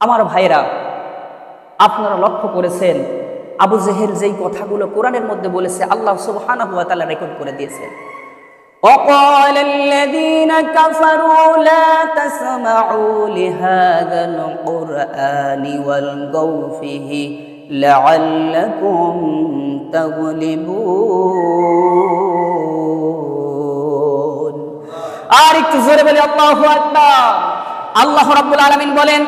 আমার ভাইরা আপনারা লক্ষ্য করেছেন আবু জেহেল যেই কথাগুলো কোরআনের মধ্যে বলেছে আল্লাহ সুবহানাহু ওয়া তাআলা রেকর্ড করে দিয়েছেন وقال الذين كفروا لا تسمعوا لهذا القرآن والغوا فيه لعلكم تغلبون আর একটু জোরে বলে আল্লাহু আকবার আল্লাহ রাব্বুল আলামিন বলেন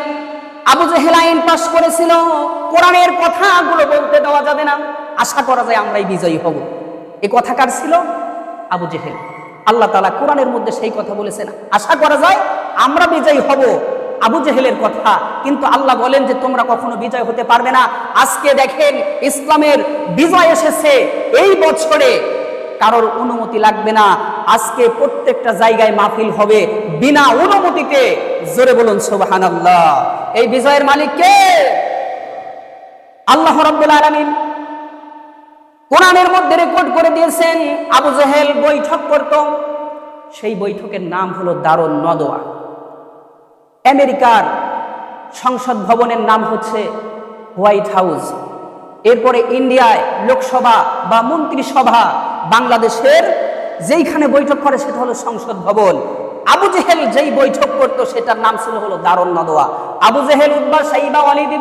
আবু জেহেল আইন পাশ করেছিল। কোরআনের কথাগুলো বলতে দেওয়া যাবে না। আশা করা যায় আমরাই বিজয়ী হব। এ কথা কার ছিল? আবু জেহেল। আল্লাহ তালা কোরআনের মধ্যে সেই কথা বলেছেন। আশা করা যায় আমরা বিজয়ী হব আবু জেহেলের কথা। কিন্তু আল্লাহ বলেন যে তোমরা কখনো বিজয় হতে পারবে না। আজকে দেখেন ইসলামের বিজয় এসেছে। এই বছরে কারোর অনুমতি লাগবে না। আজকে প্রত্যেকটা জায়গায় মাহফিল হবে। বিনা অনুমতিতে। জোরে বলুন সোবাহান আল্লাহ এই বিজয়ের মালিক কে? আল্লাহ রব্বুল আলমিন কোরআনের মধ্যে রেকর্ড করে দিয়েছেন, আবু জহেল বৈঠক করত। সেই বৈঠকের নাম হলো দারুণ নদোয়া আমেরিকার সংসদ ভবনের নাম হচ্ছে হোয়াইট হাউস। এরপরে ইন্ডিয়ায় লোকসভা বা মন্ত্রিসভা বাংলাদেশের যেইখানে বৈঠক করে সেটা হলো সংসদ ভবন। আবু জেহেল যেই বৈঠক করতো সেটার নাম ছিল হলো দারুণ নদোয়া আবু জেহেল উদ্বা সাইবা, ওয়ালিদ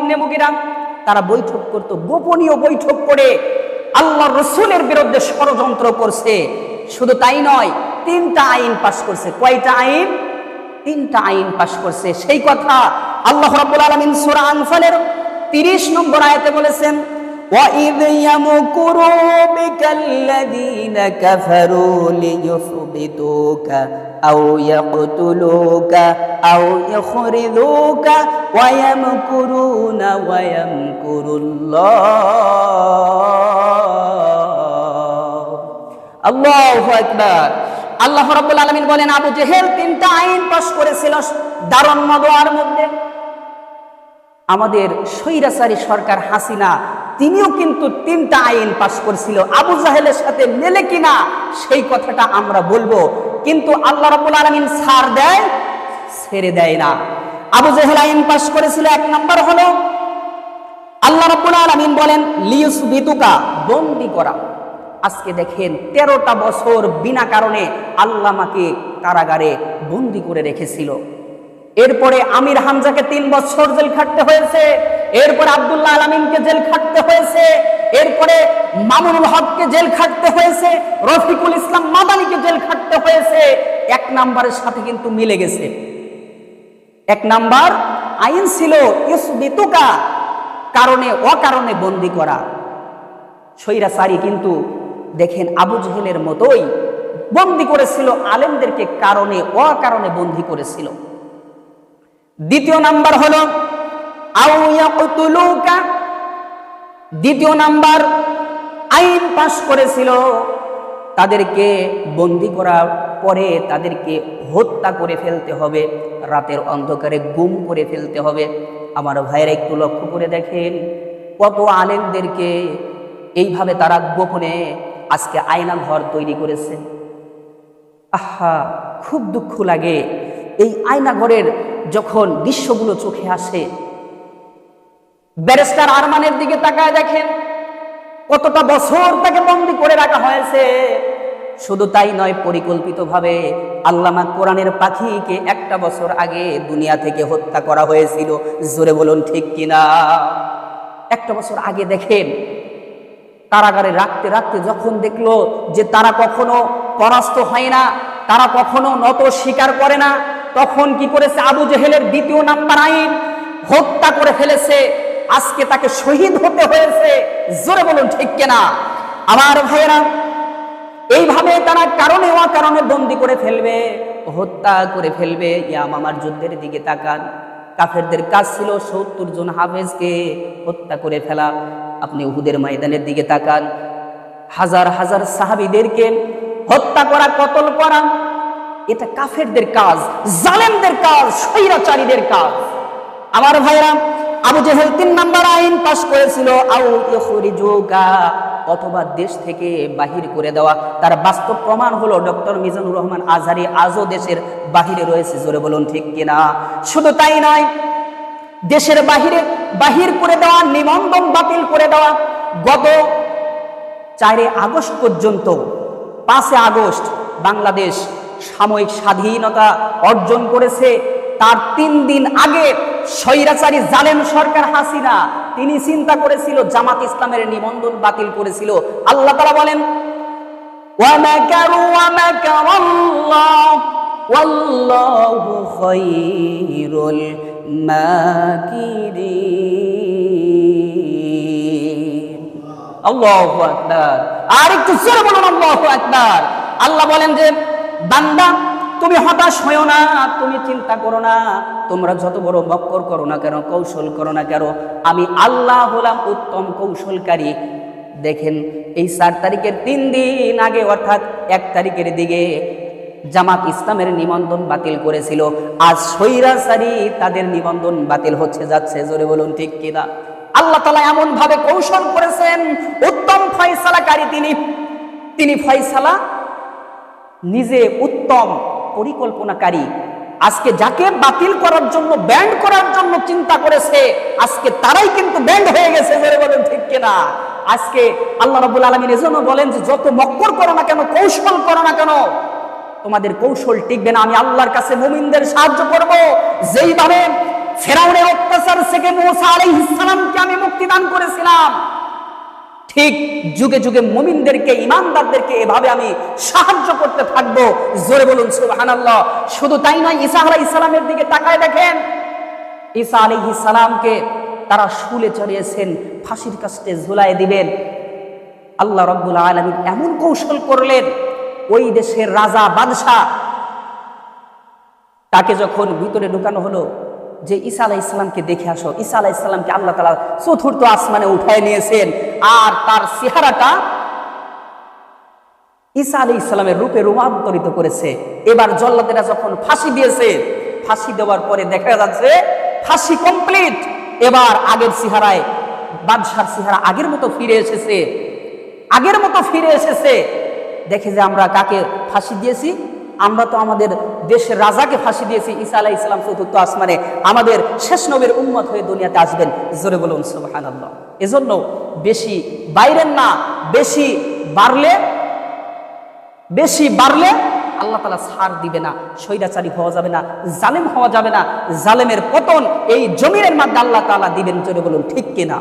তারা বৈঠক করত, গোপনীয় বৈঠক করে আল্লাহ রসুলের বিরুদ্ধে ষড়যন্ত্র করছে। শুধু তাই নয়, তিনটা আইন পাশ করছে। কয়টা আইন? তিনটা আইন পাশ করছে। সেই কথা আল্লাহ রাব্বুল আলামিন সূরা আনফালের 30 নম্বর আয়াতে বলেছেন وَإِذْ يَمْكُرُ بِكَ الَّذِينَ كَفَرُوا لِيُثْبِتُوكَ أَوْ يَقْتُلُوكَ أَوْ يُخْرِجُوكَ وَيَمْكُرُونَ وَيَمْكُرُ اللَّهُ আল্লাহু আকবার আল্লাহ রাব্বুল আলামিন বলেন আবু জেহেল তিনটা আইন পাশ করেছিল দারুন মদোয়ার মধ্যে আমাদের স্বৈরাচারী সরকার হাসিনা তিনিও কিন্তু তিনটা আইন পাশ করেছিল। আবু জাহেলের সাথে মেলে কিনা সেই কথাটা আমরা বলব। কিন্তু আল্লাহ রাব্বুল আলামিন ছাড় দেয়, ছেড়ে দেয় না। আবু জাহেল আইন পাশ করেছিল, এক নম্বর হলো, আল্লাহ রাব্বুল আলামিন বলেন লিউস বিতুকা বন্দি করা। আজকে দেখেন, তেরোটা বছর বিনা কারণে আল্লামাকে কারাগারে বন্দি করে রেখেছিল। এরপরে আমির হামজাকে তিন বছর জেল খাটতে হয়েছে। এরপরে আব্দুল্লাহ আলমিনকে জেল খাটতে হয়েছে, এরপরে মামুনুল হককে জেল খাটতে হয়েছে, রফিকুল ইসলাম মাদানিকে জেল খাটতে হয়েছে। এক নাম্বারের সাথে কিন্তু মিলে গেছে। এক নাম্বার, আইন ছিল ইসবিতুকা, কারণে, অকারণে বন্দি করা। সৈরাচারী কিন্তু দেখেন আবু জহেলের মতোই বন্দি করেছিল, আলেমদেরকে কারণে, অকারণে বন্দি করেছিল। দ্বিতীয় নাম্বার হলো দ্বিতীয় নাম্বার, আইন পাশ করেছিল। তাদেরকে বন্দি করার পরে তাদেরকে হত্যা করে ফেলতে হবে। রাতের অন্ধকারে গুম করে ফেলতে হবে। আমার ভাইয়েরা একটু লক্ষ্য করে দেখেন, কত আলেমদেরকে এইভাবে তারা গোপনে আজকে আয়না ঘর তৈরি করেছে। আহা, খুব দুঃখ লাগে। এই আয়না ঘরের যখন দৃশ্যগুলো চোখে আসে ব্যারিস্টার আরমানের দিকে তাকায় দেখেন, কতটা বছর তাকে বন্দি করে রাখা হয়েছে। শুধু তাই নয়, পরিকল্পিতভাবে আল্লামা কোরআনের পাখিকে একটা বছর আগে দুনিয়া থেকে হত্যা করা হয়েছিল। জোরে বলুন ঠিক কিনা? একটা বছর আগে দেখেন, কারাগারে রাখতে রাখতে যখন দেখল যে তারা কখনো পরাস্ত হয় না, তারা কখনো নত স্বীকার করে না, তখন কি করেছে? আবু জেহেলের দ্বিতীয় নাম্বার আইন হত্যা করে ফেলেছে। আজকে তাকে শহীদ হতে হয়েছে। জোরে বলুন, ঠিক কেনা? আমার ভাইয়েরা, এইভাবে তারা কারণে ও কারণে বন্দি করে ফেলবে, হত্যা করে ফেলবে। ইয়ামামার যুদ্ধের দিকে তাকান। কাফেরদের কাজ ছিল সত্তর জন হাফেজকে হত্যা করে ফেলা। আপনি উহুদের ময়দানের দিকে তাকান। হাজার হাজার সাহাবিদেরকে হত্যা করা, কতল করা, এটা কাফেরদের কাজ, জালেমদের কাজ, স্বৈরাচারীদের কাজ। আমার ভাইরা আবু জেহেল তিন নাম্বার আইন পাশ করেছিল অথবা দেশ থেকে বাহির করে দেওয়া। তার বাস্তব প্রমাণ হলো, ডক্টর মিজানুর রহমান আজহারি আজও দেশের বাহিরে রয়েছে, জোরে বলুন ঠিক কিনা? শুধু তাই নয়, দেশের বাহিরে বাহির করে দেওয়া, নিবন্ধন বাতিল করে দেওয়া, গত চারে আগস্ট পর্যন্ত পাঁচে আগস্ট বাংলাদেশ সাময়িক স্বাধীনতা অর্জন করেছে। তার তিন দিন আগে স্বৈরাচারী জালেম সরকার হাসিনা, তিনি চিন্তা করেছিল, জামাত ইসলামের নিবন্ধন বাতিল করেছিল। আল্লাহ তারা বলেন আর একটু আল্লাহ বলেন যে, বান্দা তুমি হতাশ হয়েও না, তুমি চিন্তা করো না। তোমরা যত বড় বক্কর করো না কেন, কৌশল করো না কেন, আমি আল্লাহ হলাম উত্তম কৌশলকারী। দেখেন, এই চার তারিখের তিন দিন আগে, অর্থাৎ এক তারিখের দিকে জামাত ইসলামের নিবন্ধন বাতিল করেছিল। আজ সৈরাচারী তাদের নিবন্ধন বাতিল হচ্ছে, যাচ্ছে, জোরে বলুন ঠিক কিনা আল্লাহ তালা এমন ভাবে কৌশল করেছেন, উত্তম ফয়সালাকারী তিনি। তিনি ফয়সালা নিজে উত্তম পরিকল্পনাকারী। আজকে যাকে বাতিল করার জন্য ব্যান্ড করার জন্য চিন্তা করেছে, আজকে তারাই কিন্তু ব্যান্ড হয়ে গেছে, জোরে বলেন ঠিক কিনা? আজকে আল্লাহ রাব্বুল আলামিন এজন্য বলেন যে, যত মক্কর করো না কেন, কৌশল করো না কেন, তোমাদের কৌশল টিকবে না, আমি আল্লাহর কাছে মুমিনদের সাহায্য করব। যেইভাবে ফেরাউনের অত্যাচার থেকে মুসা আলাইহিস সালামকে আমি মুক্তিদান করেছিলাম ঠিক যুগে যুগে মুমিনদেরকে, ইমানদারদেরকে এভাবে আমি সাহায্য করতে থাকব। জোরে বলুন, সুবহানাল্লাহ। শুধু তাই নয়, ঈসা আলাইহিস সালামের দিকে তাকায় দেখেন। ঈসা আলাইহিস সালামকে তারা শুলে চড়িয়েছেন, ফাঁসির কাস্টে ঝুলায় দিবেন। আল্লাহ রব্বুল আলমী এমন কৌশল করলেন, ওই দেশের রাজা বাদশাহ তাকে যখন ভিতরে ঢুকানো হলো, যে ঈসা আলাহ ইসলামকে দেখে আসো। ঈসা আলাহ ইসলামকে আল্লাহ তালা চতুর্থ আসমানে উঠায় নিয়েছেন। আর তার চেহারাটা ঈসা আলী ইসলামের রূপে রূপান্তরিত করেছে। এবার জল্লাদেরা যখন ফাঁসি দিয়েছে, ফাঁসি দেওয়ার পরে দেখা যাচ্ছে ফাঁসি কমপ্লিট। এবার আগের চেহারায় বাদশার চেহারা আগের মতো ফিরে এসেছে। আগের মতো ফিরে এসেছে। দেখে যে আমরা কাকে ফাঁসি দিয়েছি? আমরা তো আমাদের দেশের রাজাকে ফাঁসি দিয়েছি, ঈসা আলাহ ইসলাম চতুর্থ আসমানে। আমাদের শেষ নবীর উন্মত হয়ে দুনিয়াতে আসবেন। জোরে বলুন আল্লাহ এজন্য বেশি বাইরের না, বেশি বাড়লে বেশি বাড়লে আল্লাহ তালা সার দিবে না, স্বৈরাচারী হওয়া যাবে না, জালেম হওয়া যাবে না, জালেমের পতন এই জমিনের মাধ্যমে আল্লাহ তালা দিবেন চলে বলুন, ঠিক কিনা?